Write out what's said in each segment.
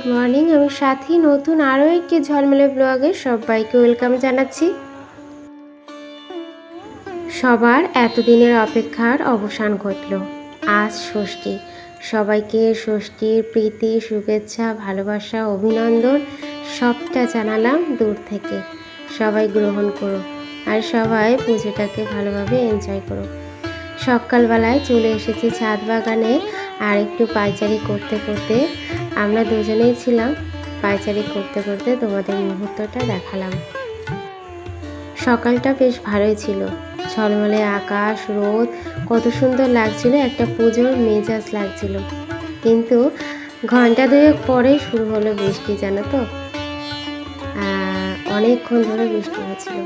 Good morning আমি সাথী নতুন আরও একটি ঝলমলে ব্লগে সবাইকে ওয়েলকাম জানাচ্ছি। সবার এতদিনের অপেক্ষার অবসান ঘটল। আজ ষষ্ঠী। সবাইকে ষষ্ঠীর প্রীতি, শুভেচ্ছা, ভালোবাসা, অভিনন্দন সবটা জানালাম দূর থেকে। সবাই গ্রহণ করো আর সবাই পুজোটাকে ভালোভাবে এনজয় করো। সকালবেলায় চলে এসেছি ছাদ বাগানে আর একটু পাইচারি করতে করতে আমরা দুজনেই ছিলাম পাইচারি করতে করতে তোমাদের মুহূর্তটা দেখালাম। সকালটা বেশ ভালোই ছিল। ঝলমলে আকাশ, রোদ, কত সুন্দর লাগছিল, একটা পুজোর মেজাজ লাগছিল। কিন্তু ঘণ্টা দুয়েক পরে শুরু হলো বৃষ্টি, জানো তো? অনেকক্ষণ ধরে বৃষ্টি হচ্ছিল।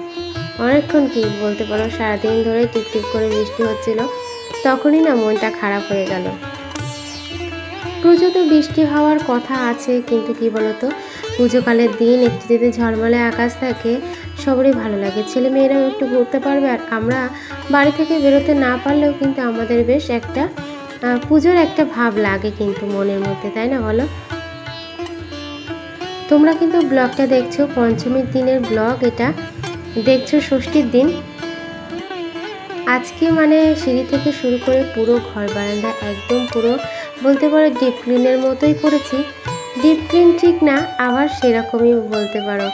অনেকক্ষণ কি বলতে পারো সারাদিন ধরে টিপটিপ করে বৃষ্টি হচ্ছিল। তখনই না মনটা খারাপ হয়ে গেল। পুজোতে বৃষ্টি হওয়ার কথা আছে, কিন্তু কি বলতো? পুজোকালের দিন একটু যদি ঝলমলে আকাশ থাকে, সবারই ভালো লাগে। ছেলে মেয়েরাও একটু ঘুরতে পারবে আর আমরা বাড়ি থেকে বেরোতে না পারলেও কিন্তু আমাদের বেশ একটা পুজোর একটা ভাব লাগে কিন্তু মনের মধ্যে, তাই না বলো? তোমরা কিন্তু ব্লগটা দেখছ, পঞ্চমীর দিনের ব্লগ এটা। দেখছ ষষ্ঠীর দিন। আজকে মানে সিঁড়ি থেকে শুরু করে পুরো ঘর বারান্দা, একদম পুরো বলতে পারো ডিপ ক্লিনের মতোই করেছি। ডিপ ক্লিন ঠিক না, আবার সেরকমই বলতে পারো।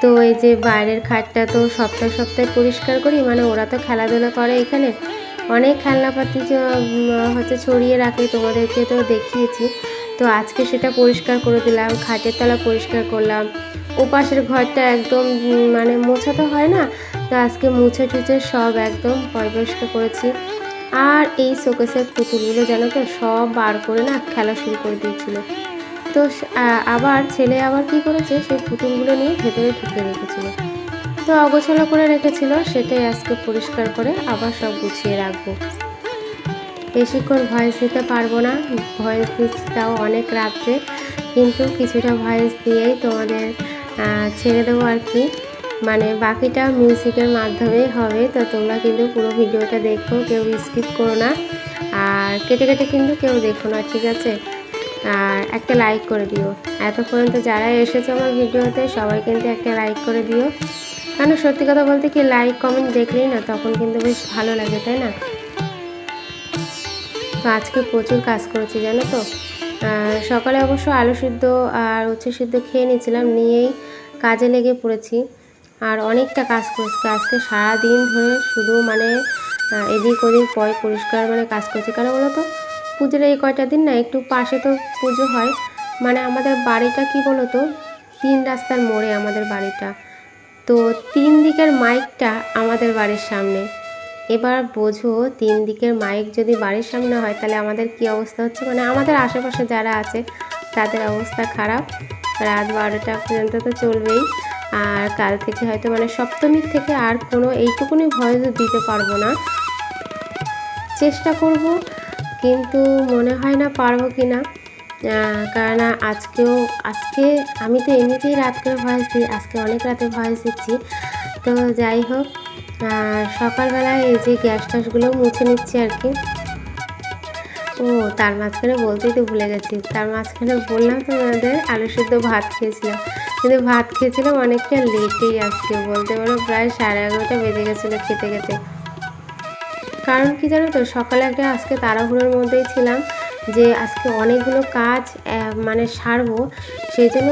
তো এই যে বাইরের খাটটা তো সপ্তাহে সপ্তাহে পরিষ্কার করি মানে ওরা তো খেলাধুলা করে এখানে। অনেক খেলনাপাতি হচ্ছে ছড়িয়ে রাখে, তোমাদেরকে তো দেখিয়েছি। তো আজকে সেটা পরিষ্কার করে দিলাম, খাটের তলা পরিষ্কার করলাম। ও পাশের ঘরটা একদম মানে মোছা তো হয় না, তো আজকে মুছে টুছে সব একদম পরিষ্কার করেছি। আর এই শোকেসের পুতুলগুলো জানো তো সব বার করে না খেলা শুরু করে দিয়েছিল। তো আবার ছেলে আবার কি করেছে? সেই পুতুলগুলো নিয়ে ভেতরে ঢুকে রেখেছিল। তো অগোছালো করে রেখেছিল, সেটাই আজকে পরিষ্কার করে আবার সব গুছিয়ে রাখব। বেশিক্ষণ ভয়েস দিতে পারব না, ভয়েস দিচ্ছি তাও অনেক রাত্রে, কিন্তু কিছুটা ভয়েস দিয়েই তোমাদের ছেড়ে দেবো আর কি। মানে বাকিটা মিউজিকের মাধ্যমেই হবে। তো তোমরা কিন্তু পুরো ভিডিওটা দেখো, কেউ স্কিপ করো না। আর কেটে কেটে কিন্তু কেউ দেখো না, ঠিক আছে? আর একটা লাইক করে দিও। এত পর্যন্ত যারা এসেছে আমার ভিডিওতে, সবাই কিন্তু একটা লাইক করে দিও। কারণ সত্যি কথা বলতে কি লাইক কমেন্ট দেখলেই না, তখন কিন্তু বেশ ভালো লাগে, তাই না? তো আজকে প্রচুর কাজ করেছি, জানো তো? সকালে অবশ্য আলু সিদ্ধ আর উচ্ছে সিদ্ধ খেয়ে নিয়েছিলাম, নিয়েই কাজে লেগে পড়েছি। আর অনেকটা কাজ করেছি। আজকে সারাদিন ধরে শুধু মানে এদিক ওদিক পয় পরিষ্কার মানে কাজ করছি। কারণ বলো তো? পুজোর এই কয়টা দিন না একটু পাশে তো পুজো হয়। মানে আমাদের বাড়িটা কি বলো তো? তিন রাস্তার মোড়ে আমাদের বাড়িটা। তো তিন দিকের মাইকটা আমাদের বাড়ির সামনে। এবার বোঝো, তিন দিকের মাইক যদি বাড়ির সামনে হয়, তাহলে আমাদের কি অবস্থা হচ্ছে? মানে আমাদের আশেপাশে যারা আছে, তাদের অবস্থা খারাপ। রাত বারোটা পর্যন্ত তো চলবেই। আর কাল থেকে হয়তো মানে সপ্তমীর থেকে আর কোনো এইটুকুনি ভয়েস দিতে পারব না। চেষ্টা করব, কিন্তু মনে হয় না পারব কি না কারণ আজকেও, আজকে আমি তো এমনিতেই রাত করে ভয়েস দিই, আজকে অনেক রাতে ভয়েস দিচ্ছি। তো যাই হোক সকালবেলায় এই যে গ্যাস ট্যাসগুলো মুছে নিচ্ছি আর কি। ও, তার মাঝখানে বলতেই তো ভুলে গেছি। তার মাঝখানে বললাম তো আমাদের আলু সিদ্ধ ভাত খেয়েছিলাম। কিন্তু ভাত খেয়েছিলাম অনেকটা লেটেই আজকে, বলতে পারো প্রায় সাড়ে এগারোটা বেজে গেছিল খেতে খেতে। কারণ কি জানো তো, সকালে একটা আজকে তাড়াহুড়োর মধ্যেই ছিলাম যে আজকে অনেকগুলো কাজ মানে সারবো। সেই জন্য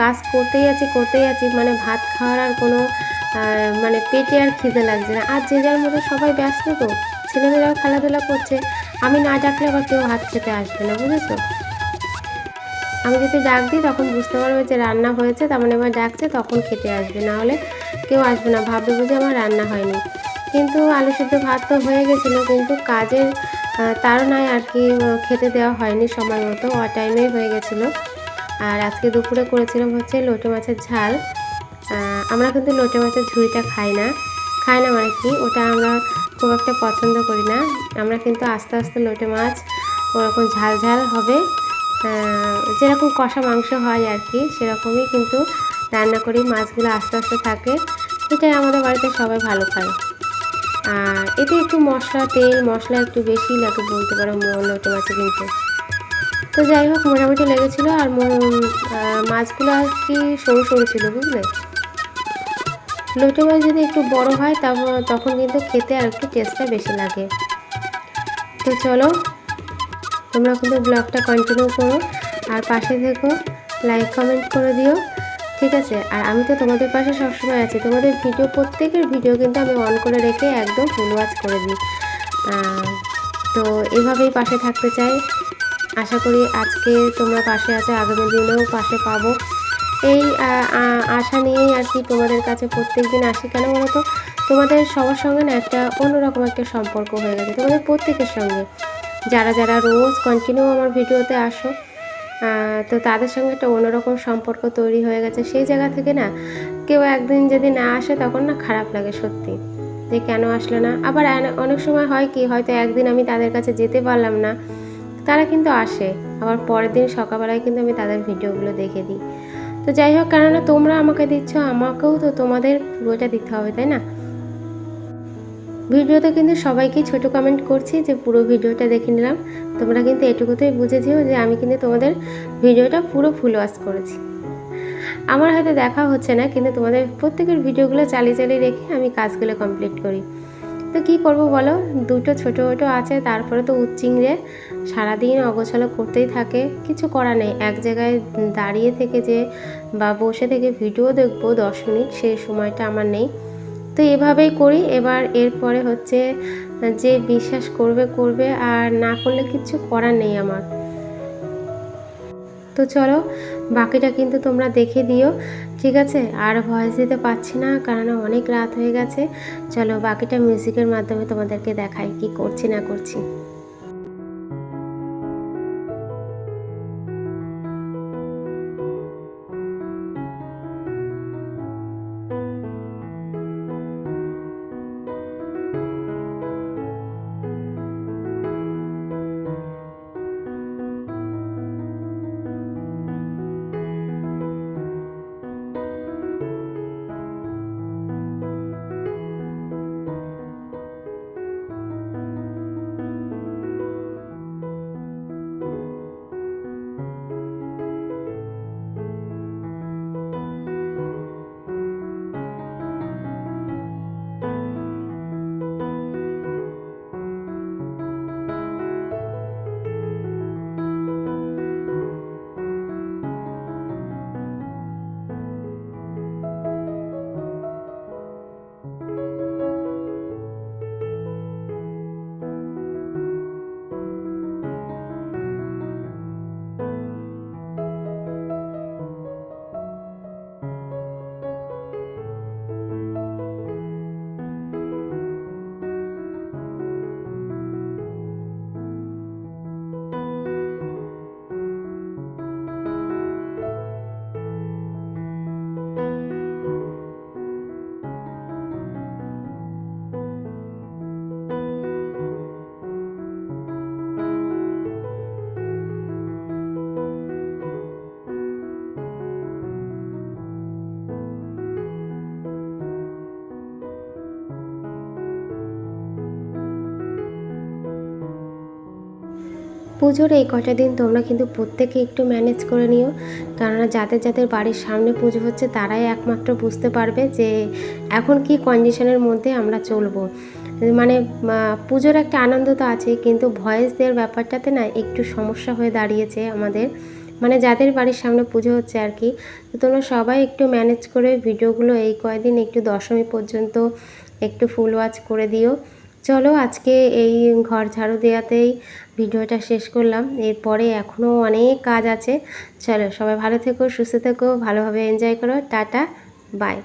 কাজ করতেই আছি করতেই আছি মানে ভাত খাওয়ার আর কোনো মানে পেটে আর খিদে লাগছে না। আর যে যার মতো সবাই ব্যস্ত তো। ছেলেমেয়েরাও খেলাধুলা করছে, আমি না ডাকলে আবার কেউ ভাত খেতে আসবে না, বুঝেছ? আমি যদি ডাক দিই তখন বুঝতে পারবে যে রান্না হয়েছে, তার মানে এবার ডাকছে, তখন খেতে আসবে, না হলে কেউ আসবে না, ভাববে বুঝে আমার রান্না হয়নি। কিন্তু আলু সিদ্ধ ভাত তো হয়ে গেছিল, কিন্তু কাজের তাড়নায় আর কি খেতে দেওয়া হয়নি সময় মতো অ টাইমেই হয়ে গেছিল। আর আজকে দুপুরে করেছিলাম হচ্ছে লোটে মাছের ঝাল। আমরা কিন্তু লোটে মাছের ঝুড়িটা খাই না। খাই না মানে কি? ওটা আমরা খুব একটা পছন্দ করি না। আমরা কিন্তু আস্তে আস্তে লোটে মাছ ওরকম ঝাল ঝাল হবে। যেরকম কষা মাংস হয় আর কি, সেরকমই কিন্তু রান্না করি। মাছগুলো আস্তে আস্তে থাকে। এটাই আমাদের বাড়িতে সবাই ভালো খায়। আর এতে একটু মশলা, তেল, মশলা একটু বেশি লাগে বলতে পারো লোটে মাছে কিন্তু। তো যাই হোক, মোটামুটি লেগেছিলো। আর মাছগুলো আর কি সরু সরু ছিল, বুঝলে? লোটে মাছ যদি একটু বড় হয় তারপর তখন কিন্তু খেতে আর একটু টেস্টটা বেশি লাগে। তো চলো, তোমরা কিন্তু ব্লগটা কন্টিনিউ করো, আর পাশে থেকো লাইক কমেন্ট করে দিও, ঠিক আছে? আর আমি তো তোমাদের পাশে সবসময় আছি। তোমাদের ভিডিও প্রত্যেকের ভিডিও কিন্তু আমি অন করে রেখে একদম ফুল ওয়াচ করে দিই। তো এভাবেই পাশে থাকতে চাই। আশা করি আজকে তোমরা পাশে আছো, আগামী দিনেও পাশে পাবো। এই আশা নিয়েই আর কি তোমাদের কাছে প্রত্যেক দিন আসি কেন বলো তোমাদের সবার সঙ্গে না একটা অন্যরকম একটা সম্পর্ক হয়ে গেছে, তোমাদের প্রত্যেকের সঙ্গে। যারা যারা রোজ কন্টিনিউ আমার ভিডিওতে আসো তো তাদের সঙ্গে একটা অন্যরকম সম্পর্ক তৈরি হয়ে গেছে। সেই জায়গা থেকে না কেউ একদিন যদি না আসে তখন না খারাপ লাগে সত্যি, যে কেন আসলো না? আবার অনেক সময় হয় কি, হয়তো একদিন আমি তাদের কাছে যেতে পারলাম না, তারা কিন্তু আসে। আবার পরের দিন সকালবেলায় কিন্তু আমি তাদের ভিডিওগুলো দেখে দিই। তো যাই হোক, কেননা তোমরা আমাকে দিচ্ছ, আমাকেও তো তোমাদের পুরোটা দিতে হবে, তাই না? ভিডিওতে কিন্তু সবাইকেই ছোট কমেন্ট করছি যে পুরো ভিডিওটা দেখে নিলাম। তোমরা কিন্তু এটুকুতেই বুঝেছিও যে আমি কিন্তু তোমাদের ভিডিওটা পুরো ফুল ওয়াশ করেছি। আমার হয়তো দেখা হচ্ছে না, কিন্তু তোমাদের প্রত্যেকের ভিডিওগুলো চালিয়ে চালিয়ে রেখে আমি কাজগুলো কমপ্লিট করি। তো কি করব বলো? দুটো ছোটো ছোটো আছে, তারপরে তো উচ্চিংড়ে। সারাদিন অগোছালো করতেই থাকে, কিছু করা নেই। এক জায়গায় দাঁড়িয়ে থেকে যে বা বসে থেকে ভিডিও দেখব দশ মিনিট সেই সময়টা আমার নেই। তো এভাবেই করি। এবার এরপরে হচ্ছে যে বিশ্বাস করবে করবে, আর না করলে কিছু করার নেই আমার। তো চলো, বাকিটা কিন্তু তোমরা দেখে দিও, ঠিক আছে? আর ভয়েস দিতে পারছি না কারণ অনেক রাত হয়ে গেছে। চলো, বাকিটা মিউজিকের মাধ্যমে তোমাদেরকে দেখাই কি করছি না করছি। পুজোর এই কটা দিন তোমরা কিন্তু প্রত্যেকে একটু ম্যানেজ করে নিও। কেননা যাদের যাদের বাড়ির সামনে পুজো হচ্ছে তারাই একমাত্র বুঝতে পারবে যে এখন কি কন্ডিশনের মধ্যে আমরা চলবো। মানে পুজোর একটা আনন্দ তো আছে কিন্তু ভয়েস দেওয়ার ব্যাপারটাতে না একটু সমস্যা হয়ে দাঁড়িয়েছে আমাদের। মানে যাদের বাড়ির সামনে পুজো হচ্ছে আর কি, তো তোমরা সবাই একটু ম্যানেজ করে ভিডিওগুলো এই কয়দিন একটু দশমী পর্যন্ত একটু ফুল ওয়াচ করে দিও। চলো আজকে এই ঘর ঝাড়ু দেওয়াতেই ভিডিওটা শেষ করলাম। এরপরে এখনও অনেক কাজ আছে। চলো সবাই ভালো থেকো, সুস্থ থেকো, ভালোভাবে এনজয় করো। Tata bye